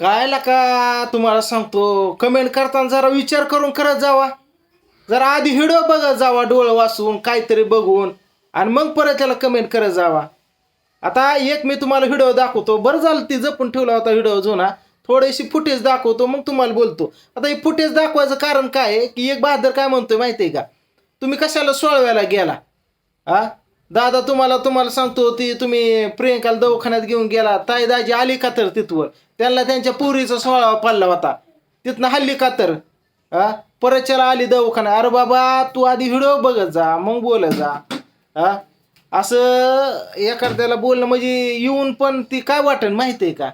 कायला का तुम्हाला सांगतो कमेंट करताना जरा विचार करून करत जावा. जरा आधी हिडो बघत जावा डोळं वाचून काहीतरी बघून आणि मग परत त्याला कमेंट करत जावा. आता एक मी तुम्हाला व्हिडिओ दाखवतो. बरं झालं ती जपून ठेवला होता व्हिडिओ जुना. थोडीशी फुटेज दाखवतो मग तुम्हाला बोलतो. आता हे फुटेज दाखवायचं कारण काय आहे की एक बहादर काय म्हणतोय माहिती आहे का? तुम्ही कशाला सोळव्याला गेला? हा दादा तुम्हाला तुम्हाला सांगतो ती तुम्ही प्रियंकाला दवाखान्यात घेऊन गेला ताई दाजी आली का तर तिथवर? त्यांना त्यांच्या पुरीचा सोळा पडला होता. तिथनं हल्ली का तर? हा परतच्याला आली दवाखाना अरे बाबा तू आधी व्हिडिओ बघत जा मग बोलत जा. हा असं एखाद्याला बोलणं म्हणजे येऊन पण ती काय वाटेल माहिती आहे का?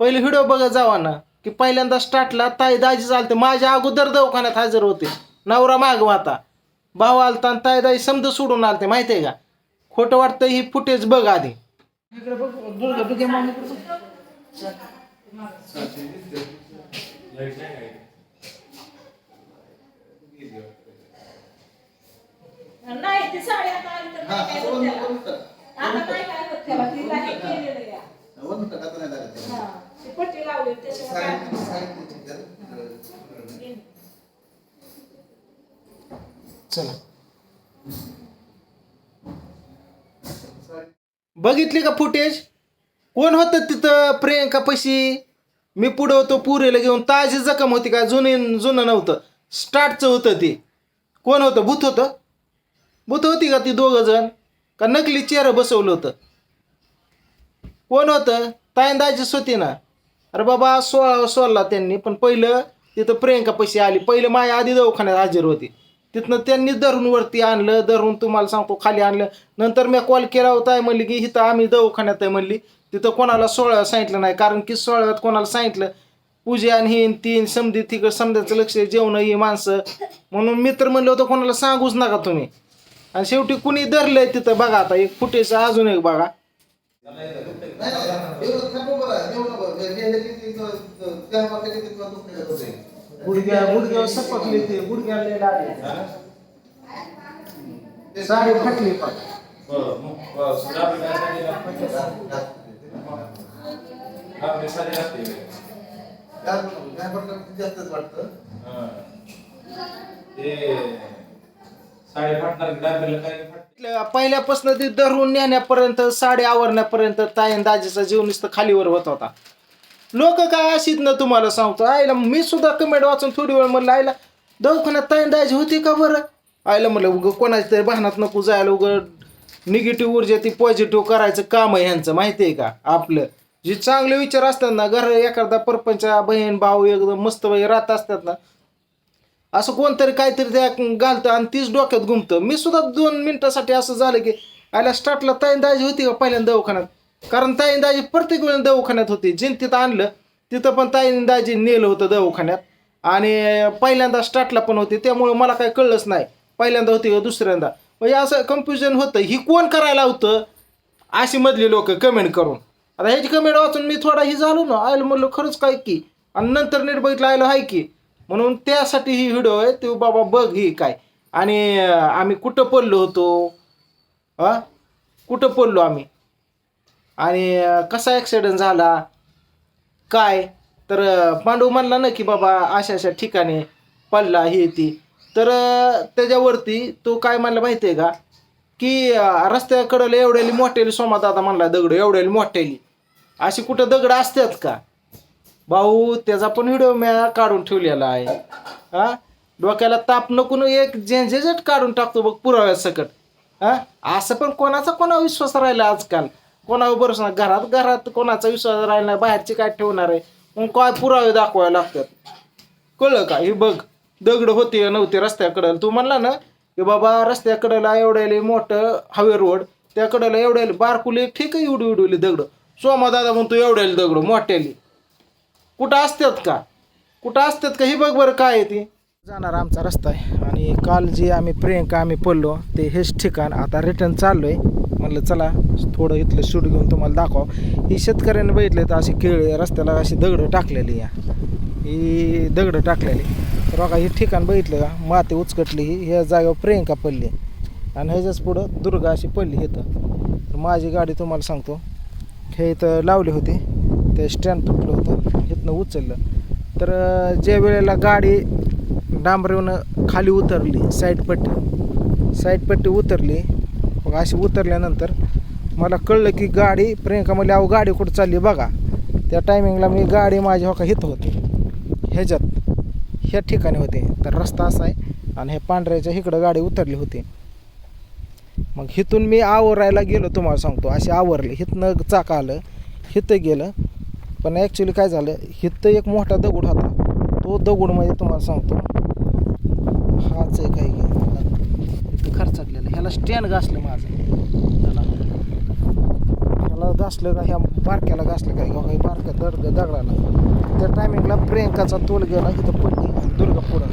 पहिले व्हिडिओ बघत जावा ना की पहिल्यांदा स्टार्टला ताई दाजी चालते. माझ्या अगोदर दवाखान्यात हजर होते. नवरा मागवा आता. भाऊ आलता आणि ताई दाजी समजा सोडून आलते माहिती आहे का खोटं वाटतं ही फुटेज बघ आधी. नाही ती साडी आता आली तर नाही काय होत त्याला. आता नाही काय होत त्याला तिला केलेलं आहे. हा. ती पट्टी लावली त्याच्यामुळे काय- चला. बघितली का फुटेज कोण होतं तिथं प्रियंका पशी? मी पुढं होतो पुरेला घेऊन. ताजी जखम होती का? जुनी जुनं नव्हतं. स्टार्टचं होतं ते. कोण होतं? भूत होतं? भूत होती का ती दोघं जण? का नकली चेहरा बसवलं होतं? कोण होतं? ताईंदाजीच होती ना? अरे बाबा सोळा सोडला त्यांनी. पण पहिलं तिथं प्रियंका पैसे आली. पहिलं माझ्या आधी दवाखान्यात हजर होती. तिथनं त्यांनी धरून वरती आणलं धरून तुम्हाला सांगतो खाली आणलं. नंतर मी कॉल केला होता म्हणली की इथं आम्ही दवाखान्यात आहे म्हणली. तिथं कोणाला सोळा सांगितलं नाही कारण की सोहळ्यात कोणाला सांगितलं पूजा आणि ही तीन समधी तिकडं समजायचं लक्ष जेवण ही माणसं. म्हणून मित्र म्हणलं होतं कोणाला सांगूच नका तुम्ही. आणि शेवटी कुणी धरलंय तिथं बघा आता एक फुटेज अजून एक बघा. गुडघ्या गुडघ्या सपकले ते गुडघ्या लय लागले साडी फाटली पण पहिल्यापासून ते धरून नेण्यापर्यंत साडी आवरण्यापर्यंत ताईन दाजीचा जीव नुसतं खालीवर होत होता. लोक काय अशीत ना तुम्हाला सांगतो? आईला मी सुद्धा कमेंट वाचून थोडी वेळ म्हणलं आईला दवाखान्यात ताईन होती का बरं? आईला म्हणलं उगं कोणाच्या तरी भानात नको जायला उगं निगेटिव्ह ऊर्जा ती पॉझिटिव्ह करायचं काम आहे ह्यांचं माहिती आहे का? आपलं. जे चांगले विचार असतात ना घर एखादा परपंच बहीण भाऊ एकदम मस्त वगैरे राहत असतात ना असं कोणतरी काहीतरी त्या घालतं आणि तीच डोक्यात घुमतं. मी सुद्धा दोन मिनिटासाठी असं झालं की आयला स्टार्टला ताईन होती का पहिल्यांदा दवाखान्यात? कारण ताईंदाजी प्रत्येक वेळेला दवाखान्यात होती. जिन तिथं आणलं तिथं पण ताईंदाजी नेलं होतं दवाखान्यात. आणि पहिल्यांदा स्टार्टला पण होते त्यामुळे मला काही कळलंच नाही. पहिल्यांदा होती दुसऱ्यांदा? म्हणजे असं कन्फ्युजन होतं ही कोण करायला होतं? अशी मधली लोक कमेंट करून. आता ह्याची कमेंट वाचून मी थोडा ही झालो ना आयला म्हणलं खरंच काय की? आणि नंतर नीट बघितलं आयलो आहे की. म्हणून त्यासाठी ही व्हिडिओ आहे ते बाबा बघ ही काय. आणि आम्ही कुठं पडलो होतो? हां? कुठं पडलो आम्ही? आणि कसा ॲक्सिडेंट झाला? काय? तर पांडू म्हणला ना की बाबा अशा अशा ठिकाणी पडला ही ती. तर त्याच्यावरती तो काय म्हणला माहिती आहे का की रस्त्याकडं एवढ्याली मोठ्याली सोमादादा म्हणला दगड एवढ्याली मोठ्याली. अशी कुठं दगड असतात का? भाऊ त्याचा पण व्हिडिओ मी काढून ठेवलेला आहे. हा? डोक्याला ताप नको न एक झेंझेझट काढून टाकतो बघ पुराव्या सकट हा? असं पण कोणाचा कोणा विश्वास राहिला आजकाल? कोणावर भरोसा नाही. घरात घरात कोणाचा विश्वास राहिला नाही बाहेरचे काय ठेवणार आहे? मग काय पुरावे दाखवायला लागतात? कळलं का? हे बघ दगड होते नव्हते रस्त्याकडं. तू म्हणला ना की बाबा रस्त्याकडला एवढ्याले मोठं हवे रोड त्याकडला एवढ्याले बारकुले ठीक आहे एवढी एवढी दगड. सोमा दादा म्हणतो एवढ्याले दगड मोठ्याली कुठं असतात का? कुठं असतात का? हे बघ बरं काय आहे ते. जाणार आमचा रस्ता आहे. आणि काल जे आम्ही प्रियंका आम्ही पडलो ते हेच ठिकाण आता रिटर्न चाललो आहे म्हणलं चला थोडं इथलं शूट घेऊन तुम्हाला दाखवा ही शेतकऱ्यांनी बघितलं तर अशी केळी रस्त्याला अशी दगडं टाकलेली या ही दगडं टाकलेली. तर बघा हे ठिकाण बघितलं का? माती उचकटली ही ह्या जागेवर प्रियंका पडली. आणि ह्याच्याच पुढं दुर्गा अशी पडली इथं. तर माझी गाडी तुम्हाला सांगतो. हे इथं लावली होती. ते स्टँड तुटलं होतं. इथनं उचललं. तर ज्या वेळेला गाडी डांबरीवनं खाली उतरली साईड पट्टी साईड पट्टी उतरली मग अशी उतरल्यानंतर मला कळलं की गाडी प्रियंका म्हणली अहो गाडी कुठं चालली बघा. त्या टायमिंगला मी गाडी माझ्या हो हित होती. ह्याच्यात ह्या ठिकाणी होते. तर रस्ता असा आहे आणि हे पांढऱ्याच्या इकडं गाडी उतरली होती. मग हिथून मी आवरायला गेलो तुम्हाला सांगतो. अशी आवरली. हिथनं चाक आलं हिथं गेलं. पण ॲक्च्युली काय झालं? हिथं एक मोठा दगड होता. तो दगड म्हणजे तुम्हाला सांगतो हाच आहे काही इथं खर्चाकलेलं ह्याला स्टँड घासलं माझं. ह्याला ह्याला घासलं का ह्या बारक्याला घासलं काय काही बारक्या दड दगडाला. त्या टायमिंगला प्रियंकाचा तोल गेला इथं पडली दुर्गा पुढं.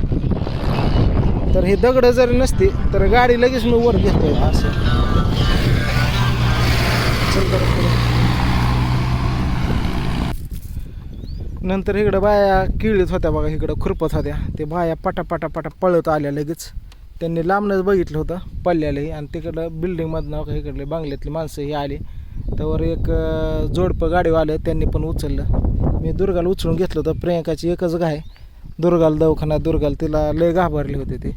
तर हे दगड जरी नसते तर गाडी लगेच मी वर घेतोय असं. चल नंतर इकडं बाया किळीत होत्या बघा इकडं खुरपत होत्या. ते बाया पटा पटा पटा पळत आल्या लगेच. त्यांनी लांबनच बघितलं होतं पल्ल्यालाही आणि तिकडं बिल्डिंगमधनं का इकडले बांगल्यातली माणसं ही आली. त्यावर एक जोडपं गाडीवालं त्यांनी पण उचललं. मी दुर्गाला उचलून घेतलं होतं. प्रियंकाची एकच घाय दुर्गाला दवाखाना. दुर्गाला तिला लय घाबरले होते ते.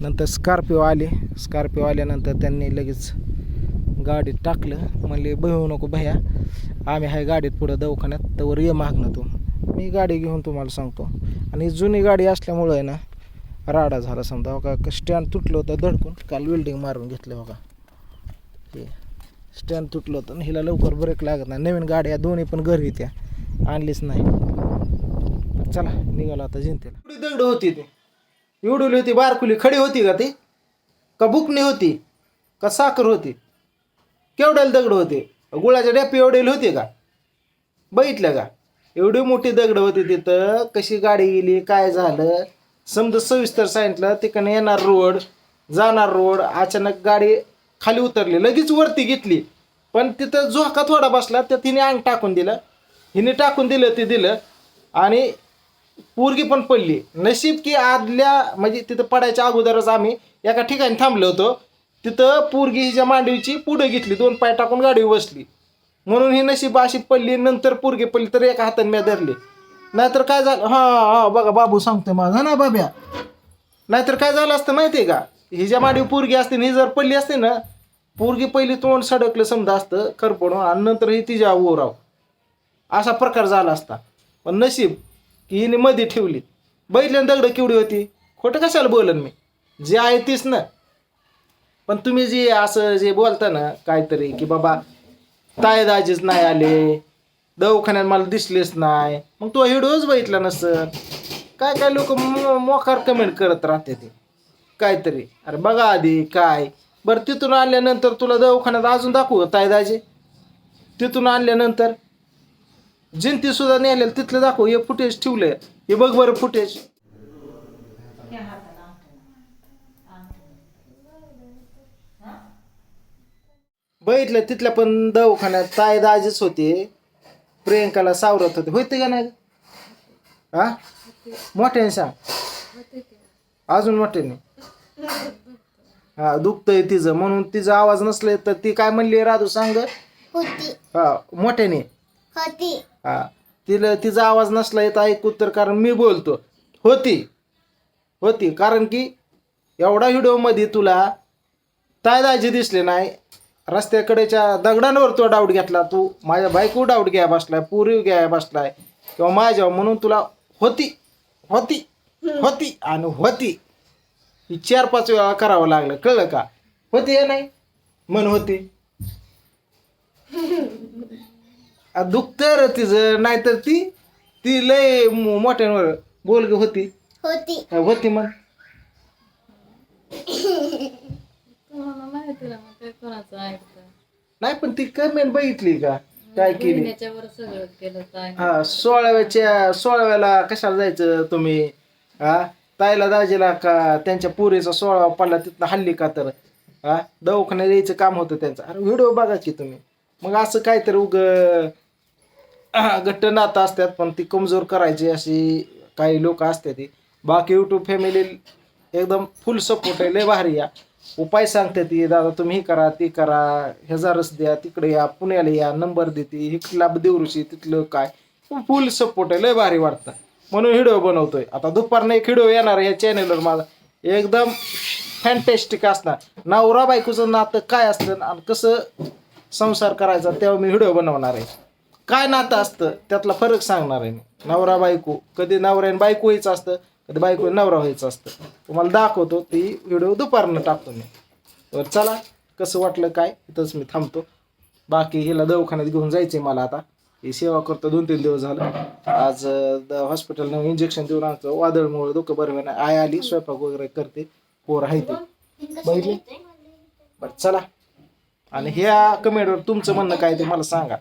नंतर स्कॉर्पिओ आले. स्कॉर्पिओ आल्यानंतर त्यांनी लगेच गाडीत टाकलं. म्हणले बहू नको भैया. आम्ही आहे गाडीत पुढं दवाखान्यात. त्यावर ये मागणं तू. मी गाडी घेऊन तुम्हाला सांगतो. आणि जुनी गाडी असल्यामुळं आहे ना राडा झाला समजा. हो का स्टँड तुटलं होतं धडकून. काल वेल्डिंग मारून घेतलं हो का हे स्टँड तुटलं होतं आणि हिला लवकर ब्रेक लागत नाही. नवीन गाड्या दोन्ही पण घरी त्या. आणलीच नाही. चला निघाला आता जिंतेला. दगड होती ती. एवढी होती बारकुली खडी होती का ती? का बुकणी होती? का साखर होती? केवढ्याला दगड होते? गुळाच्या डॅपी एवढेली होते का? बघितलं का? एवढी मोठी दगड होती तिथं. कशी गाडी गेली काय झालं? समजा सविस्तर सांगितलं तिकडनं येणार रोड जाणार रोड अचानक गाडी खाली उतरली लगेच वरती घेतली. पण तिथं झोका थोडा बसला तर तिने अंग टाकून दिलं. हिने टाकून दिलं ते दिलं. आणि पोरगी पण पडली. नशीब की आदल्या म्हणजे तिथं पडायच्या अगोदरच आम्ही एका ठिकाणी थांबलो होतो. तिथं पोरगी हिच्या मांडवीची पुढे घेतली दोन पाय टाकून गाडीवर बसली. म्हणून ही नशीब अशी पडली नंतर पोरगी पडली तर एका हाताने मी धरली. नाहीतर काय झालं? हा हा बघा बाबू सांगतोय माझा ना बाब्या. नाहीतर काय झालं असतं माहिती आहे का हिच्या माडीवर पोरगी असते ना ही जर पडली असते ना पोरगी पहिली तोंड सडकलं समजा असतं खरपडून आणि नंतर ही तिच्या ओराव. असा प्रकार झाला असता. पण नशीब की हिने मध्ये ठेवली. बघितल्या दगडं केवढी होती. खोटं कशाला बोलन मी? जे आहे तीच ना. पण तुम्ही जे असं जे बोलता ना काहीतरी की बाबा तायदाजीच नाही आले दवाखान्यात मला दिसलेच नाही. मग तो व्हिडिओच बघितला नसतं काय काय लोक मोकार कमेंट करत राहते ते. काहीतरी. अरे बघा आधी काय. बरं तिथून आणल्यानंतर तुला दवाखान्यात अजून दाखवू ताय दाजे? तिथून आणल्यानंतर जिंती सुद्धा नेलेलं तिथलं दाखव. हे फुटेज ठेवलंय. हे बघ बरं फुटेज बघितलं तिथल्या पण दवाखान्यात ताय दाजेच होते. प्रियंकाला सावरत होते. होते का नाही? हा? मोठ्याने सांग. अजून मोठ्याने. हा दुखतंय तिचं. म्हणून तिचा आवाज नसले तर ती काय म्हणली? राधू सांग होती. हा मोठ्याने. होती. हा तिला तिचा आवाज नसला येत ऐकू तर कारण मी बोलतो. होती. होती. कारण की एवढा व्हिडिओमध्ये तुला तायदाजी दिसले नाही. रस्त्याकडेच्या दगडांवर तो डाऊट घेतला तू माझ्या बायको डाऊट घ्या बसलाय पुरी घ्या बसलाय किंवा माझ्या म्हणून तुला होती होती होती आणि होती. ही चार पाच वेळा करावं लागलं. कळलं का? होती हे नाही? मन होती. दुखतं तिचं नाहीतर ती ती लय मोठ्यांवर बोलग होती. होती. होती मग. तुम्हाला माहिती ना मग काय कोणाचं ऐकतं नाही पण ती कमेंट बघितली का? काय केली? बहिणीच्या वर सगळं केलं काय हा सोळाव्याच्या सोळाव्याला कशाला जायचं तुम्ही? हा? ताईला दाजीला का त्यांच्या पुरीचा सोळावा पडला तिथनं हल्ली का तर? हा? दवाखान्यात यायचं काम होतं त्यांचं. अरे व्हिडिओ बघा की तुम्ही. मग असं काहीतरी उग घट्ट नातं असतात पण ती कमजोर करायची अशी काही लोक असतात ती. बाकी यूट्यूब फॅमिली एकदम फुल सपोर्ट आहे लय भारी या उपाय सांगते ती दादा तुम्ही हे करा ते करा ह्याचा रस द्या तिकडे या पुण्याला या नंबर देते इकडला देवऋषी तिथलं काय? फुल सपोर्ट आहे लय भारी वाटतं. म्हणून व्हिडिओ बनवतोय. आता दुपारनं एक व्हिडिओ येणार आहे ह्या चॅनलवर माझा. एकदम फॅन्टॅस्टिक असणार. नवरा बायकोचं नातं काय असतं आणि कसं संसार करायचा तेव्हा मी व्हिडिओ बनवणार आहे. काय नातं असतं त्यातला फरक सांगणार आहे मी. नवरा बायको कधी नवऱ्याने बायको व्हायचं असतं कधी बायको नवरा व्हायचं असतं. तुम्हाला दाखवतो ती व्हिडिओ दुपारनं टाकतो मी. तर चला कसं वाटलं काय इथंच मी थांबतो. बाकी हिला दवाखान्यात घेऊन जायचे मला आता. ही सेवा करतो दोन तीन दिवस झालं. आज हॉस्पिटलनं इंजेक्शन देऊन आणतो. वादळमुळे डोकं बरं होईना. आय आली स्वयंपाक वगैरे करते. पोर आहे ते. बघितले? बरं चला. आणि ह्या कमेंटवर तुमचं म्हणणं काय ते मला सांगा.